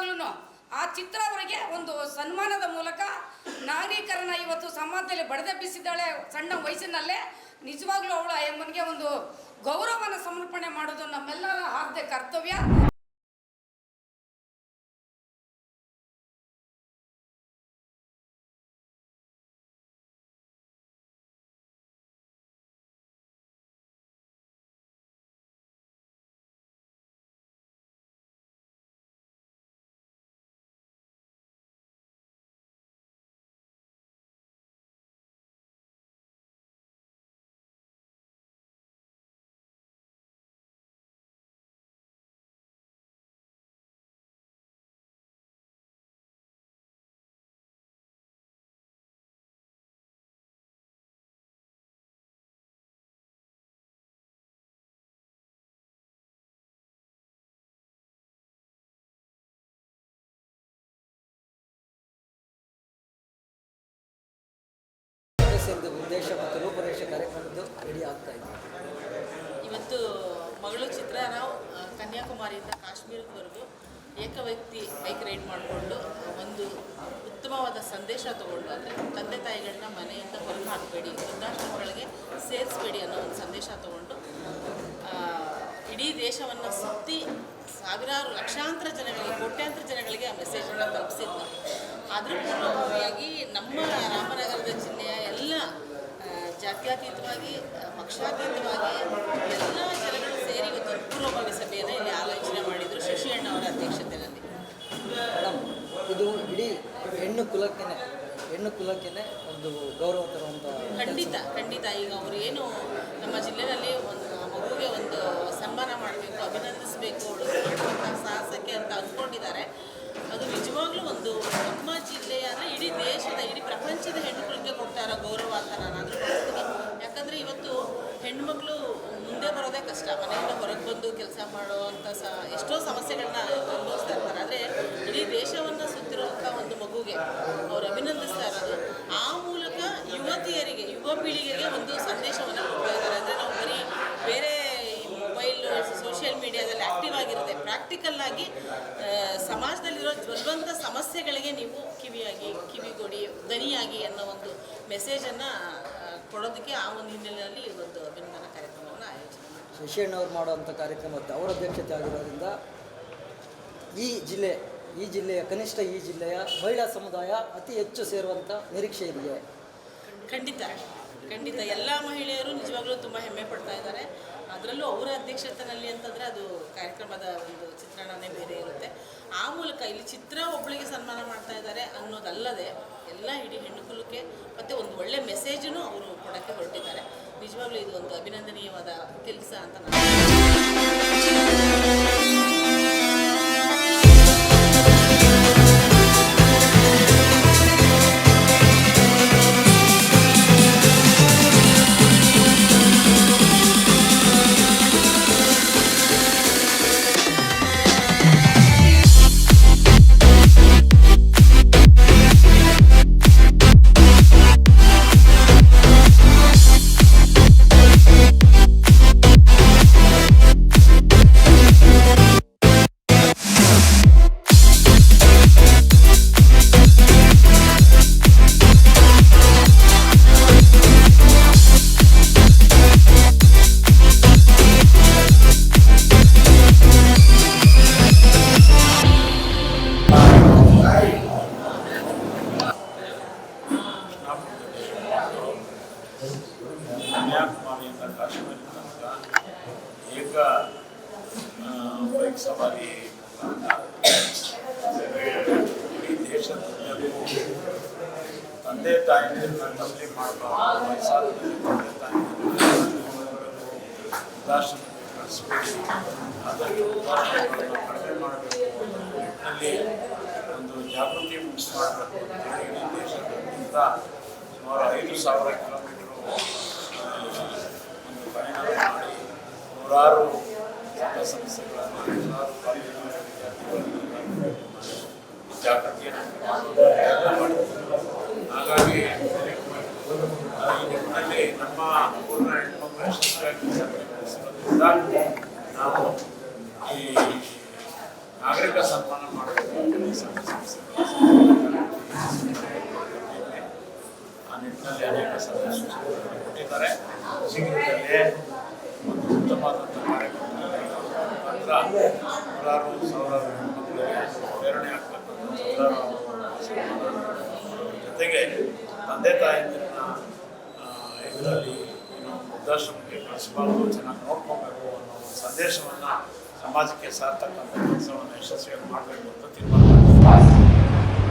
ನಿಜವಾಗ್ಲೂ ಆ ಚಿತ್ರ ಅವರಿಗೆ ಒಂದು ಸನ್ಮಾನದ ಮೂಲಕ ನಾಗರೀಕರನ್ನ ಇವತ್ತು ಸಮಾಜದಲ್ಲಿ ಬಡದೆಬ್ಬಿಸಿದ್ದಾಳೆ ಸಣ್ಣ ವಯಸ್ಸಿನಲ್ಲೇ ನಿಜವಾಗ್ಲೂ ಅವಳು ಆ ಅಮ್ಮನಿಗೆ ಒಂದು ಗೌರವನ ಸಮರ್ಪಣೆ ಮಾಡೋದು ನಮ್ಮೆಲ್ಲರ ಆದ್ಯ ಕರ್ತವ್ಯ. ಎಂದು ಉದ್ದೇಶ ಮತ್ತು ರೂಪರೇಷೆ ಕಾರ್ಯಕ್ರಮದ್ದು ರೆಡಿ ಆಗ್ತಾ ಇದೆ. ಇವತ್ತು ಮಗಳು ಚಿತ್ರ ನಾವು ಕನ್ಯಾಕುಮಾರಿಯಿಂದ ಕಾಶ್ಮೀರದವರೆಗೂ ಏಕವ್ಯಕ್ತಿ ಬೈಕ್ ರೈಡ್ ಮಾಡಿಕೊಂಡು ಒಂದು ಉತ್ತಮವಾದ ಸಂದೇಶ ತಗೊಂಡು ಅಂದರೆ ತಂದೆ ತಾಯಿಗಳನ್ನ ಮನೆಯಿಂದ ಹೊರಗೆ ಹಾಕಬೇಡಿ ವೃದ್ಧಾಶ್ರಮಗಳಿಗೆ ಸೇರಿಸ್ಬೇಡಿ ಅನ್ನೋ ಒಂದು ಸಂದೇಶ ತಗೊಂಡು ಇಡೀ ದೇಶವನ್ನು ಸುತ್ತಿ ಸಾವಿರಾರು ಲಕ್ಷಾಂತರ ಜನಗಳಿಗೆ, ಕೋಟ್ಯಾಂತರ ಜನಗಳಿಗೆ ಆ ಮೆಸೇಜನ್ನು ತಲುಪಿಸಿದ್ವಿ ಅದ್ರ ಪೂರ್ವಭಾವಿಯಾಗಿ ನಮ್ಮ ರಾಮನಗರದ ಜಿಲ್ಲೆಯ ಎಲ್ಲ ಜಾತ್ಯತೀತವಾಗಿ ಪಕ್ಷಾತೀತವಾಗಿ ಎಲ್ಲ ಜನಗಳು ಸೇರಿ ಇವತ್ತು ಒಂದು ಪೂರ್ವಭಾವಿ ಸಭೆಯನ್ನು ಇಲ್ಲಿ ಆಲೋಚನೆ ಮಾಡಿದರು ಶಶಿ ಅಣ್ಣವರ ಅಧ್ಯಕ್ಷತೆಯಲ್ಲಿ. ಮೇಡಮ್ ಇದು ಇಡೀ ಹೆಣ್ಣು ಕುಲಕ್ಕೆನೆ ಹೆಣ್ಣು ಕುಲಕ್ಕೆನೆ ಒಂದು ಗೌರವ ತರುವಂಥ ಖಂಡಿತ ಖಂಡಿತ. ಈಗ ಅವರು ಏನು ನಮ್ಮ ಜಿಲ್ಲೆಯಲ್ಲಿ ಒಂದು ಆ ಮಗುವಿಗೆ ಒಂದು ಸನ್ಮಾನ ಮಾಡಬೇಕು ಅಭಿನಂದಿಸಬೇಕು ಅವಳು ಮಾಡುವಂಥ ಸಾಹಸಕ್ಕೆ ಅಂತ ಅಂದ್ಕೊಂಡಿದ್ದಾರೆ ಅದು ನಿಜವಾಗ್ಲೂ ಒಂದು ನಮ್ಮ ಜಿಲ್ಲೆಯ ಅಂದರೆ ಇಡೀ ದೇಶದ ಇಡೀ ಪ್ರಪಂಚದ ಹೆಣ್ಣುಗಳಿಗೆ ಕೊಡ್ತಾ ಇರೋ ಗೌರವ ಅಂತ ನಾನು ಆದರೂ ಭಾವಿಸ್ತೀನಿ ಯಾಕಂದರೆ ಇವತ್ತು ಹೆಣ್ಮಕ್ಳು ಮುಂದೆ ಬರೋದೇ ಕಷ್ಟ. ಮನೆಯಿಂದ ಹೊರಗೆ ಬಂದು ಕೆಲಸ ಮಾಡುವಂಥ ಸ, ಎಷ್ಟೋ ಸಮಸ್ಯೆಗಳನ್ನ ಅನುಭವಿಸ್ತಾ ಇರ್ತಾರೆ. ಆದರೆ ಇಡೀ ದೇಶವನ್ನು ಸುತ್ತಿರುವಂಥ ಒಂದು ಮಗುಗೆ ಅವರು ಅಭಿನಂದಿಸ್ತಾ ಇರೋದು, ಆ ಮೂಲಕ ಯುವತಿಯರಿಗೆ, ಯುವ ಪೀಳಿಗೆಗೆ ಒಂದು ಸಂದೇಶವನ್ನು ಕೊಡ್ತಾ ಇದ್ದಾರೆ. ಅಂದರೆ ನಾವು ಬರೀ ಬೇರೆ ಮೊಬೈಲ್ ಸೋಷಿಯಲ್ ಮೀಡಿಯಾದಲ್ಲಿ ಆ್ಯಕ್ಟಿವ್ ಆಗಿರುತ್ತೆ. ಪ್ರಾಕ್ಟಿಕಲ್ ಆಗಿ ಸಮಾಜದಲ್ಲಿರೋ ಜ್ವಲಂತ ಸಮಸ್ಯೆಗಳಿಗೆ ನೀವು ಕಿವಿಯಾಗಿ, ಕಿವಿಗೊಡಿ ದನಿಯಾಗಿ ಅನ್ನೋ ಒಂದು ಮೆಸೇಜನ್ನು ಕೊಡೋದಕ್ಕೆ ಆ ಒಂದು ಹಿನ್ನೆಲೆಯಲ್ಲಿ ಒಂದು ಅಭಿನಂದನಾ ಕಾರ್ಯಕ್ರಮವನ್ನು ಮಾಡಿದ್ದಾರೆ ಶಶಿಯಣ್ಣವ್ರು ಮಾಡುವಂಥ ಕಾರ್ಯಕ್ರಮದ ಅವರ ಅಧ್ಯಕ್ಷತೆ ಆಗಿರೋದ್ರಿಂದ ಈ ಜಿಲ್ಲೆ, ಈ ಜಿಲ್ಲೆಯ ಕನಿಷ್ಠ ಈ ಜಿಲ್ಲೆಯ ಮಹಿಳಾ ಸಮುದಾಯ ಅತಿ ಹೆಚ್ಚು ಸೇರುವಂಥ ನಿರೀಕ್ಷೆ ಇದೆಯೇ ಖಂಡಿತ ಖಂಡಿತ. ಎಲ್ಲ ಮಹಿಳೆಯರು ನಿಜವಾಗ್ಲೂ ತುಂಬ ಹೆಮ್ಮೆ ಪಡ್ತಾ ಇದ್ದಾರೆ. ಅದರಲ್ಲೂ ಅವರ ಅಧ್ಯಕ್ಷತೆಯಲ್ಲಿ ಅಂತಂದರೆ ಅದು ಕಾರ್ಯಕ್ರಮದ ಒಂದು ಚಿತ್ರಣನೇ ಬೇರೆ ಇರುತ್ತೆ. ಆ ಮೂಲಕ ಇಲ್ಲಿ ಚಿತ್ರ ಒಬ್ಬಳಿಗೆ ಸನ್ಮಾನ ಮಾಡ್ತಾ ಇದ್ದಾರೆ ಅನ್ನೋದಲ್ಲದೆ ಎಲ್ಲ ಇಡೀ ಹೆಣ್ಣು ಕುಲಕ್ಕೆ ಮತ್ತು ಒಂದು ಒಳ್ಳೆ ಮೆಸೇಜನ್ನು ಅವರು ಕೊಡೋಕ್ಕೆ ಹೊರಟಿದ್ದಾರೆ. ನಿಜವಾಗ್ಲೂ ಇದು ಒಂದು ಅಭಿನಂದನೀಯವಾದ ಕೆಲಸ ಅಂತ ನಾನು ದೇಶದುದ್ದಕ್ಕೂ ತಂದೆ ತಾಯಿಗಳನ್ನ ತಪ್ಪಲಿ ಮಾಡಬಾರ್ದು ವಯಸ್ಸಾದಲ್ಲಿ ತಂದೆ ವೃದ್ಧಾಶ್ರಮಕ್ಕೆ ಕಳಿಸ್ಬೇಕು ಆದಷ್ಟು ವೃದ್ಧಾಶ್ರಮಗಳನ್ನು ಕಡಿಮೆ ಮಾಡಬೇಕು ಅಲ್ಲಿ ಒಂದು ಜಾಗೃತಿ ಮಾಡಬೇಕು ಅಂತೇಳಿ ಇಡೀ ಸುಮಾರು ಐದು ಸಾವಿರ ಕಿಲೋಮೀಟ್ರು ಒಂದು ಪ್ರಯಾಣ ಮಾಡಿ ನೂರಾರು ಸಂಘ ಸಂಸ್ಥೆಗಳನ್ನು, ನೂರಾರು ಕಾಲೇಜಿನ ವಿದ್ಯಾರ್ಥಿಗಳನ್ನು ಹಾಗಾಗಿ ಈ ನಿಟ್ಟಿನಲ್ಲಿ ನಮ್ಮ ಪೂರ್ಣ ನಾವು ಈ ನಾಗರಿಕ ಸನ್ಮಾನ ಮಾಡಬೇಕು ಆ ನಿಟ್ಟಿನಲ್ಲಿ ಅನೇಕ ಸಲಹೆ ಕೊಟ್ಟಿದ್ದಾರೆ ಶೀಘ್ರದಲ್ಲೇ ಒಂದು ಉತ್ತಮವಾದಂಥ ಕಾರ್ಯಕ್ರಮ ನಂತರ ನೂರಾರು ಸಾವಿರಾರು ಹೆಣ್ಮಕ್ಳಿಗೆ ಪ್ರೇರಣೆ ಆಗ್ತದೆ ಜೊತೆಗೆ ತಂದೆ ತಾಯಂದಿರನ್ನ ಇದರಲ್ಲಿ ಏನು ವೃದ್ಧಾಶ್ರಮಕ್ಕೆ ಕಳಿಸಬಾರ್ದು ಚೆನ್ನಾಗಿ ನೋಡ್ಕೊಬೇಕು ಅನ್ನೋ ಒಂದು ಸಂದೇಶವನ್ನು ಸಮಾಜಕ್ಕೆ ಸಾರ್ತಕ್ಕಂಥ ಕೆಲಸವನ್ನು ಯಶಸ್ವಿಯಾಗಿ ಮಾಡಬೇಕು ಅಂತ ತೀರ್ಮಾನ ಮಾಡಿದ್ದೀವಿ.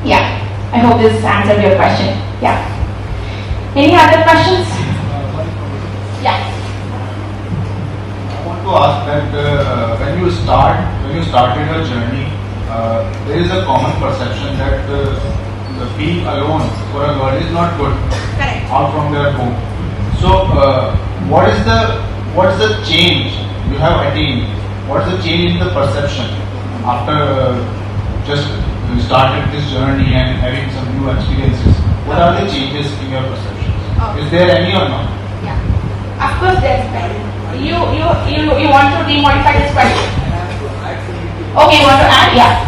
Yeah, I hope this answered your question. Yeah. Any other questions? Yeah. I want to ask that uh, when you start, when you started your journey, uh, there is a common perception that uh, the being alone for a girl is not good Correct. out from their home. So, uh, what is the what is the change you have attained? What is the change in the perception after uh, just you started this journey and having some new experiences? What are the changes in your perceptions? Okay. Is there any or not? Yeah. Of course there's better. You, you, you, you want to demodify this question? Okay, you want to add? Yeah.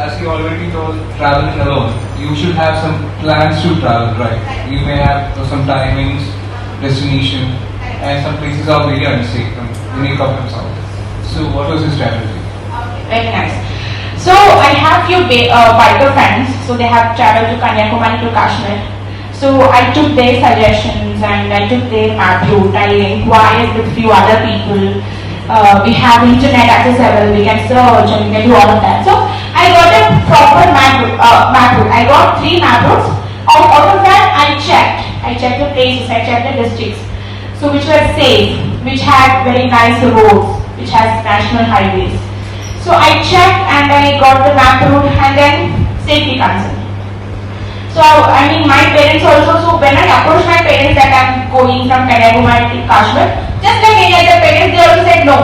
as you already told, traveling alone, you should have some plans to travel, right? You may have some timings, destination, and some places are very unsafe, and unique of themselves. So, what was your strategy? Okay, very nice. So I have few ba- uh, biker friends. So they have traveled to Kanyakumari to Kashmir. So I took their suggestions and I took their map route. I inquired with few other people. Uh, we have internet accessible. We can search and we can do all of that. So I got a proper map. Uh, route. I got three map routes. Out, out of that, I checked. I checked the places. I checked the districts. So which were safe, which had very nice roads, which has national highways. So I checked and then I got the map route and then safety concern. So I mean my parents also, so when I approached my parents that I'm going from Kanyakumari to Kashmir, just like any other parents, they also said no.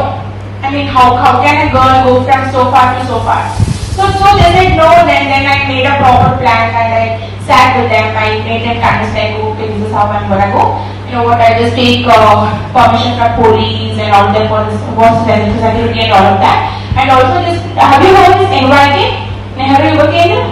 I mean how, how can a girl go from so far to so far? So, so they said no, then, then I made a proper plan and I sat with them, I made them understand, okay, this is how I'm gonna go. You know what, I just take uh, permission from police and all that for this, what's the security and all of that. And also this, have you heard this NYK? Nehru Yuva Kendra?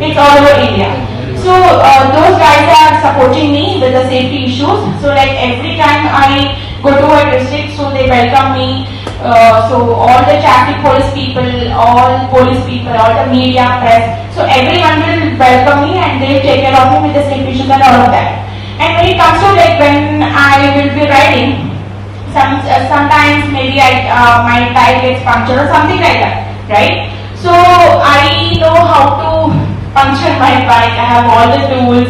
It's all over India. So uh, those guys are supporting me with the safety issues. So like every time I go to a district, so they welcome me. Uh, so all the traffic police people, all police people, all the media, press. So everyone will welcome me and they'll take care of me with the issues and all of that. And when it comes to like when I will be riding, some uh, sometimes maybe I uh, my tire gets punctured or something like that, right? So I know how to puncture my bike. I have all the tools,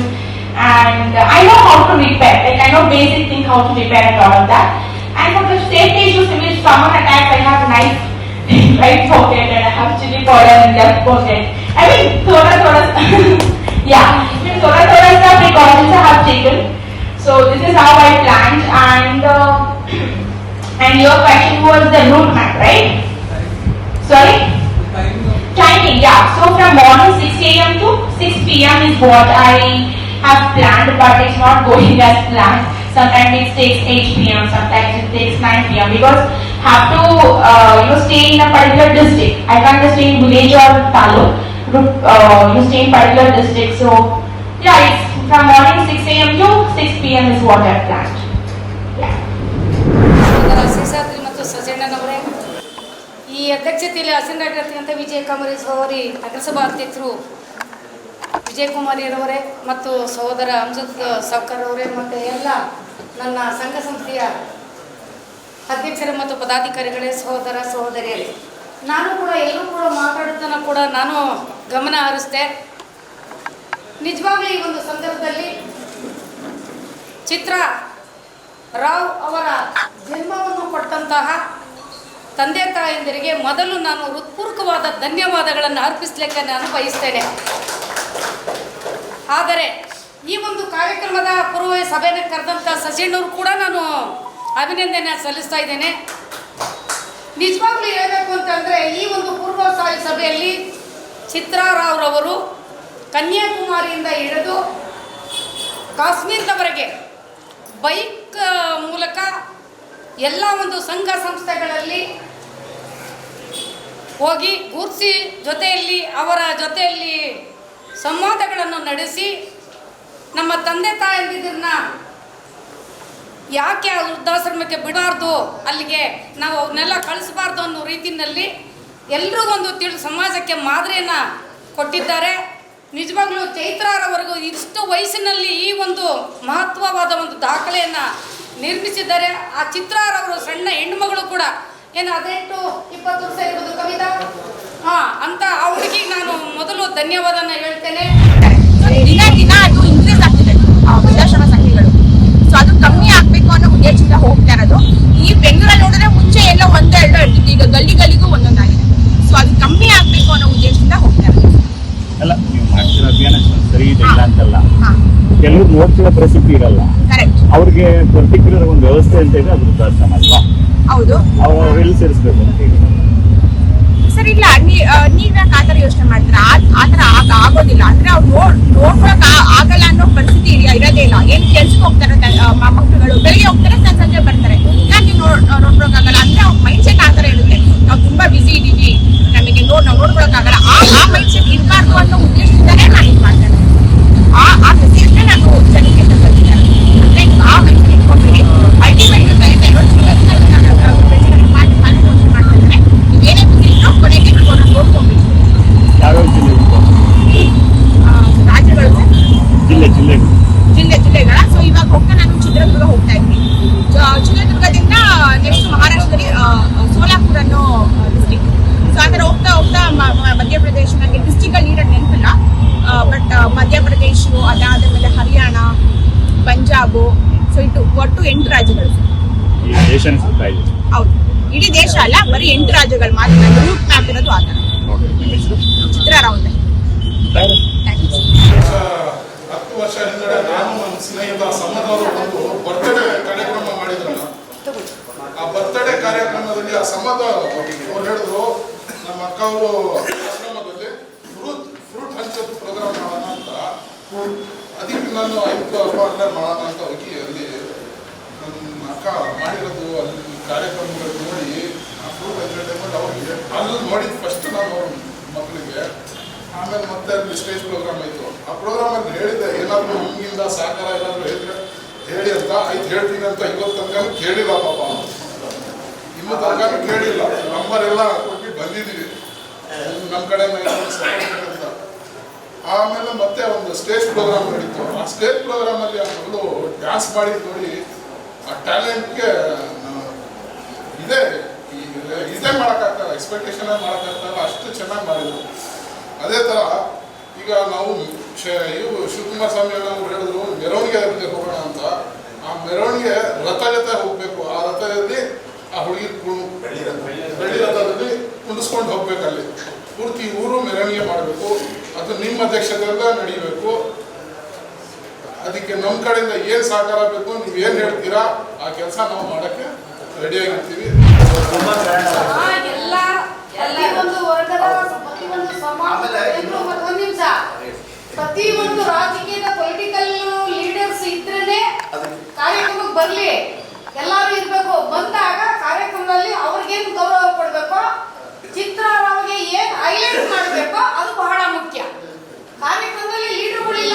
and uh, I know how to repair. Like I know basic things how to repair and all of that. And for the safety issues, if someone attacks, I have knife in right pocket and I have chili powder in left pocket. I mean, thoda thoda, yeah, I mean, thoda thoda stuff precautions I have taken. So this is how I planned and uh, and your question was the route map, right? Sorry? Timing, yeah. So from morning 6 a.m. to 6 p.m. is what I have planned, but it's not going as planned. Sometimes it takes 8 p.m., sometimes it takes 9 p.m. because have to uh, you know, stay in a particular district. I can't just stay in village or taluk. Uh, you stay in particular district. So yeah, it's from morning 6 a.m. to 6 p.m. is what I've planned. Yeah. ಅದರ ಶೇಷಾದ್ರಿ ಮತ್ತು ಸಜಣ್ಣನವರೇ ಈ ಅಧ್ಯಕ್ಷತೆಯಲ್ಲಿ ಆಸೀನರಾಗಿರ್ತಕ್ಕಂಥ ವಿಜಯ ಕುಮಾರಿ ಸಹೋದರಿ ನಗರಸಭಾ ಅಧ್ಯಕ್ಷರು ವಿಜಯಕುಮಾರಿಯರವರೇ ಮತ್ತು ಸಹೋದರ ಅಮ್ಜದ್ ಸಾವ್ಕರ್ ಅವರೇ ಮತ್ತು ಎಲ್ಲ ನನ್ನ ಸಂಘ ಸಂಸ್ಥೆಯ ಅಧ್ಯಕ್ಷರು ಮತ್ತು ಪದಾಧಿಕಾರಿಗಳೇ, ಸಹೋದರ ಸಹೋದರಿಯರೇ. ನಾನು ಕೂಡ ಎಲ್ಲರೂ ಕೂಡ ಮಾತಾಡುತ್ತಾನ ಕೂಡ ನಾನು ಗಮನ ಹರಿಸ್ದೆ. ನಿಜವಾಗ್ಲೂ ಈ ಒಂದು ಸಂದರ್ಭದಲ್ಲಿ ಚಿತ್ರ ರಾವ್ ಅವರ ಜನ್ಮವನ್ನು ಕೊಟ್ಟಂತಹ ತಂದೆ ತಾಯಂದಿರಿಗೆ ಮೊದಲು ನಾನು ಹೃತ್ಪೂರ್ವಕವಾದ ಧನ್ಯವಾದಗಳನ್ನು ಅರ್ಪಿಸಲಿಕ್ಕೆ ನಾನು ಬಯಸ್ತೇನೆ. ಆದರೆ ಈ ಒಂದು ಕಾರ್ಯಕ್ರಮದ ಪೂರ್ವ ಸಭೆಯನ್ನು ಕರೆದಂಥ ಸಚಿನವರು ಕೂಡ ನಾನು ಅಭಿನಂದನೆ ಸಲ್ಲಿಸ್ತಾ ಇದ್ದೇನೆ. ನಿಜವಾಗ್ಲೂ ಹೇಳಬೇಕು ಅಂತಂದರೆ ಈ ಒಂದು ಪೂರ್ವ ಸಭೆಯಲ್ಲಿ ಚಿತ್ರಾರಾವ್ರವರು ಕನ್ಯಾಕುಮಾರಿಯಿಂದ ಹಿಡಿದು ಕಾಶ್ಮೀರದವರೆಗೆ ಬೈಕ್ ಮೂಲಕ ಎಲ್ಲ ಒಂದು ಸಂಘ ಸಂಸ್ಥೆಗಳಲ್ಲಿ ಹೋಗಿ ಗೂರ್ಸಿ ಜೊತೆಯಲ್ಲಿ ಅವರ ಜೊತೆಯಲ್ಲಿ ಸಂವಾದಗಳನ್ನು ನಡೆಸಿ ನಮ್ಮ ತಂದೆ ತಾಯಂದಿರನ್ನ ಯಾಕೆ ಆ ವೃದ್ಧಾಶ್ರಮಕ್ಕೆ ಬಿಡಬಾರ್ದು? ಅಲ್ಲಿಗೆ ನಾವು ಅವ್ರನ್ನೆಲ್ಲ ಕಳಿಸಬಾರ್ದು ಅನ್ನೋ ರೀತಿಯಲ್ಲಿ ಎಲ್ಲರೂ ಒಂದು ತಿಳಿ ಸಮಾಜಕ್ಕೆ ಮಾದರಿಯನ್ನು ಕೊಟ್ಟಿದ್ದಾರೆ. ನಿಜವಾಗ್ಲೂ ಚೈತ್ರಾರವರೆಗೂ ಇಷ್ಟು ವಯಸ್ಸಿನಲ್ಲಿ ಈ ಒಂದು ಮಹತ್ವವಾದ ಒಂದು ದಾಖಲೆಯನ್ನು ನಿರ್ಮಿಸಿದ್ದಾರೆ. ಆ ಚಿತ್ರಾರವರು ಸಣ್ಣ ಹೆಣ್ಮಗಳು ಕೂಡ ಏನು ಹದಿನೆಂಟು ಇಪ್ಪತ್ತು ವರ್ಷ ಇರ್ಬೋದು ಕವಿತಾ? ಹಾ ಅಂತ ಆ ಹುಡುಗಿಗೆ ನಾನು ಮೊದಲು ಧನ್ಯವಾದನ ಹೇಳ್ತೇನೆ. ದಿನ ದಿನ ಅದು ಇನ್ಕ್ರೀಸ್ ಆಗ್ತಿದೆ. ಆ ವೃದ್ಧಾಶ್ರಮ ಸಂಖ್ಯೆಗಳು. ಸೊ ಅದು ಕಮ್ಮಿ ಆಗ್ಬೇಕು ಅನ್ನೋ ಉದ್ದೇಶದಿಂದ ಹೋಗ್ತಾ ಇರೋದು. ಈ ಬೆಂಗಳೂರಲ್ಲಿ ನೋಡಿದ್ರೆ ಮುಂಚೆ ಎಲ್ಲ ಒಂದೋ ಎರಡೋ ಇರ್ತಿತ್ತು. ಈಗ ಗಲ್ಲಿ ಗಲ್ಲಿಗೂ ಒಂದೊಂದಾಗಿದೆ. ಸೊ ಅದು ಕಮ್ಮಿ ಆಗ್ಬೇಕು ಅನ್ನೋ ಉದ್ದೇಶದಿಂದ ಹೋಗ್ತಾ ಇರೋದು. ಅಲ್ಲ ನೀವು ಮಾಡ್ತಿರೋ ಅಭಿಯಾನ ಸರಿ ಇದೆ ಇಲ್ಲ ಅಂತಲ್ಲ? ಹಾ ಕೆಲವರು ನೋಡ್ತಿರೋ ಪರಿಸ್ಥಿತಿ ಇರಲ್ಲ. ಕರೆಕ್ಟ್ ಅವ್ರಿಗೆ ಪರ್ಟಿಕ್ಯುಲರ್ ಒಂದು ವ್ಯವಸ್ಥೆ ಅಂತ ಇದೆ ಅದು ವೃದ್ಧಾಶ್ರಮ ಅಲ್ವಾ? ಹೌದು. ಅವ್ರು ಅವ್ರು ಎಲ್ಲಿ ಸೇರಿಸ್ಬೇಕು. ಅಂತ ಹೇಳಿ ಸರ್ ಇಲ್ಲ ನೀವ್ ಯಾಕೆ ಆ ಥರ ಯೋಚನೆ ಮಾಡ್ತೀರಾ? ಆ ಆ ಥರ ಆಗ ಆಗೋದಿಲ್ಲ. ಅಂದ್ರೆ ಅವ್ರು ನೋಡ್ ನೋಡ್ಕೊಳಕ್ ಆಗಲ್ಲ ಅನ್ನೋ ಪರಿಸ್ಥಿತಿ ಇಲ್ಲ ಇರೋದೇ ಇಲ್ಲ. ಏನ್ ಕೆಲ್ಸಕ್ಕೆ ಹೋಗ್ತಾರೆ ಮಕ್ಕಳುಗಳು? ಬೆಳಿಗ್ಗೆ ಹೋಗ್ತಾರೆ ಸಂಜೆ ಬರ್ತಾರೆ. ಯಾಕೆ ನೋಡ್ ನೋಡ್ಕೊಳಕ್ಕಾಗಲ್ಲ ಅಂದ್ರೆ ಅವ್ರ ಮೈಂಡ್ ಸೆಟ್ ಆತರ ಇರುತ್ತೆ. ನಾವು ತುಂಬಾ ಬಿಸಿ ಇದೀವಿ ನಮಗೆ ನೋಡ್ ನಾವು ನೋಡ್ಕೊಳಕ್ ಆಗಲ್ಲ. ಆ ಮೈಂಡ್ ಸೆಟ್ ಇರಬಾರ್ದು ಅನ್ನೋ ಉದ್ದೇಶದಿಂದನೇ ನಾನು ಇದು ಮಾಡ್ತೇನೆ ಆ ಆ ಮೆಸೇಜ್ನ ನಾನು ಜನಕ್ಕೆ ತಲುಪಿಸ್ತೇನೆ ಅಂದ್ರೆ ಆ ಮೆಸೇಜ್ ಇಟ್ಕೊಂಡ್ಬಿಡಿ ಅಲ್ಟಿಮೇಟ್ ಮಾಡಿ ಮಾಡಿ ಮಾಡ್ತಾ ಇದ್ದಾರೆ ನೀವೇನೇ ಬಿಸಿ ಇದ್ರೂ ಕೊನೆಗೆ ಅವ್ರನ್ನ ನೋಡ್ಕೊಂಡ್ಬಿಡಿ ಯಾವ್ಯಾವ ಜಿಲ್ಲೆ ಉಂಟು? ಆ, ರಾಜ್ಯಗಳು ಸರ್ ಜಿಲ್ಲೆ ಜಿಲ್ಲೆ ಜಿಲ್ಲೆ ಜಿಲ್ಲೆಗಳ ಸೊ ಇವಾಗ ಹೋಗ್ತಾ ನಾನು ಚಿತ್ರದುರ್ಗ ಹೋಗ್ತಾ ಇದ್ವಿ ಚ- ಚಿತ್ರದುರ್ಗದಿಂದ ನೆಕ್ಸ್ಟ್ ಮಹಾರಾಷ್ಟ್ರದಲ್ಲಿ ಆ, ಸೋಲಾಪುರ ಅನ್ನೋ ಡಿಸ್ಟಿಕ್ ಸೊ ಆ ಥರ ಹೋಗ್ತಾ ಹೋಗ್ತಾ ಮ- ಮ- ಮಧ್ಯಪ್ರದೇಶ ನನಗೆ ಡಿಸ್ಟಿಕ್ಗಳು ನೀಡೋದು ನೆನಪಿಲ್ಲ ಬಟ್ ಮಧ್ಯಪ್ರದೇಶ ಅದಾದ ಮೇಲೆ ಹರಿಯಾಣ ಪಂಜಾಬು ಸೊ ಇಟ್ಟು ಒಟ್ಟು ಎಂಟು ರಾಜ್ಯಗಳು. ಹೌದು. ಇಡೀ ದೇಶ ಅಲ್ಲ ಬರೀ ಎಂಟು ರಾಜ್ಯಗಳು ಮಾತ್ರ. ರೂಟ್ ಮ್ಯಾಪ್ ಇರೋದು ಆ ಥರ ಥ್ಯಾಂಕ್ ಹತ್ತು ವರ್ಷ ಹಿಂದೆ ನಾನು ನನ್ನ ಸ್ನೇಹಿತ ಸಮ್ಮದವರು ಒಂದು ಬರ್ತ್ಡೇ ಕಾರ್ಯಕ್ರಮ ಮಾಡಿದ್ರಲ್ಲ ಆ ಬರ್ತ್ಡೇ ಕಾರ್ಯಕ್ರಮದಲ್ಲಿ ಆ ಸಮ್ಮದ ಅವ್ರು ಹೇಳಿದ್ರು ನಮ್ಮ ಅಕ್ಕ ಅವರು ಆಶ್ರಮದಲ್ಲಿ ಫ್ರೂಟ್ ಫ್ರೂಟ್ ಹಂಚೋದು ಪ್ರೋಗ್ರಾಮ್ ಮಾಡೋಣ ಅಂತ ಅದಕ್ಕೆ ನಾನು ಐದು ಪಾರ್ಟ್ನರ್ ಮಾಡೋಣ ಅಂತ ಹೋಗಿ ಅಲ್ಲಿ ನನ್ನ ಅಕ್ಕ ಮಾಡಿರೋದು ಅಲ್ಲಿ ಕಾರ್ಯಕ್ರಮಗಳು ನೋಡಿ ಆ ಹಂಚೋ ಟೈಮಲ್ಲಿ ಅವ್ರಿಗೆ ಅಲ್ಲಿ ನೋಡಿದ ಫಸ್ಟ್ ನಾನು ಅವ್ರ ಮಕ್ಕಳಿಗೆ, ಆಮೇಲೆ ಮತ್ತೆ ಅಲ್ಲಿ ಸ್ಟೇಜ್ ಪ್ರೋಗ್ರಾಮ್ ಆಯಿತು. ಆ ಪ್ರೋಗ್ರಾಮಲ್ಲಿ ಹೇಳಿದ್ದೆ ಏನಾದರೂ ನಿಮ್ಗಿಂದ ಸಹಕಾರ ಏನಾದರೂ ಹೇಳಿದ್ರೆ ಹೇಳಿ ಅಂತ, ಆಯ್ತು ಹೇಳ್ತೀನಿ ಅಂತ ಇವತ್ತು ತನಕ ಕೇಳಿಲ್ಲ ಪಾಪ. ಇನ್ನು ತನಕ ಕೇಳಿಲ್ಲ. ನಂಬರ್ ಎಲ್ಲ ಕೊಟ್ಟು ಬಂದಿದ್ದೀವಿ. ನಮ್ಮ ಕಡೆ ಆಮೇಲೆ ಮತ್ತೆ ಒಂದು ಸ್ಟೇಜ್ ಪ್ರೋಗ್ರಾಮ್ ನಡೀತು. ಆ ಸ್ಟೇಜ್ ಪ್ರೋಗ್ರಾಮಲ್ಲಿ ಆ ಮಗಳು ಡ್ಯಾನ್ಸ್ ಮಾಡಿ ನೋಡಿ ಆ ಟ್ಯಾಲೆಂಟ್ಗೆ ಇದೇ ಇದೇ ಮಾಡೋಕ್ಕಾಗ್ತಲ್ಲ ಎಕ್ಸ್ಪೆಕ್ಟೇಷನ್ ಮಾಡೋಕ್ಕಾಗ್ತಲ್ಲ ಅಷ್ಟು ಚೆನ್ನಾಗಿ ಮಾಡಿದ್ರು. ಅದೇ ಥರ ಈಗ ನಾವು ಇವು ಶಿವಕುಮಾರ್ ಸ್ವಾಮಿ ಅವರು ಹೇಳಿದ್ರು ಮೆರವಣಿಗೆ ಹೋಗೋಣ ಅಂತ. ಆ ಮೆರವಣಿಗೆ ರಥ ಜೊತೆ ಹೋಗ್ಬೇಕು. ಆ ರಥದಲ್ಲಿ ಆ ಹುಡುಗಿ ಬೆಳ್ಳಿ ರಥದಲ್ಲಿ ಕುಂಡಿಸ್ಕೊಂಡು ಹೋಗ್ಬೇಕು ಅಲ್ಲಿ ಪೂರ್ತಿ ಊರು ಮೆರವಣಿಗೆ ಮಾಡಬೇಕು ಅದು ನಿಮ್ಮ ಅಧ್ಯಕ್ಷತೆಯಿಂದ ನಡೀಬೇಕು. ಅದಕ್ಕೆ ನಮ್ಮ ಕಡೆಯಿಂದ ಏನು ಸಹಕಾರ ಬೇಕು ನೀವು ಏನು ಹೇಳ್ತೀರಾ ಆ ಕೆಲಸ ನಾವು ಮಾಡೋಕ್ಕೆ ರೆಡಿಯಾಗಿರ್ತೀವಿ ಪ್ರತಿಯೊಂದು ರಾಜಕೀಯದ ಪೊಲಿಟಿಕಲ್ ಲೀಡರ್ಸ್ ಇದ್ರೇನೆ ಕಾರ್ಯಕ್ರಮಕ್ಕೆ ಬರ್ಲಿ. ಎಲ್ಲರೂ ಇರಬೇಕು. ಬಂದಾಗ ಕಾರ್ಯಕ್ರಮದಲ್ಲಿ ಅವ್ರಿಗೇನು ಗೌರವ ಕೊಡ್ಬೇಕು ಚಿತ್ರ ಅವರಿಗೆ ಏನ್ ಹೈಲೈಟ್ ಮಾಡಬೇಕು ಅದು ಬಹಳ ಮುಖ್ಯ. ಕಾರ್ಯಕ್ರಮದಲ್ಲಿ ಲೀಡರ್ಗಳಿಲ್ಲ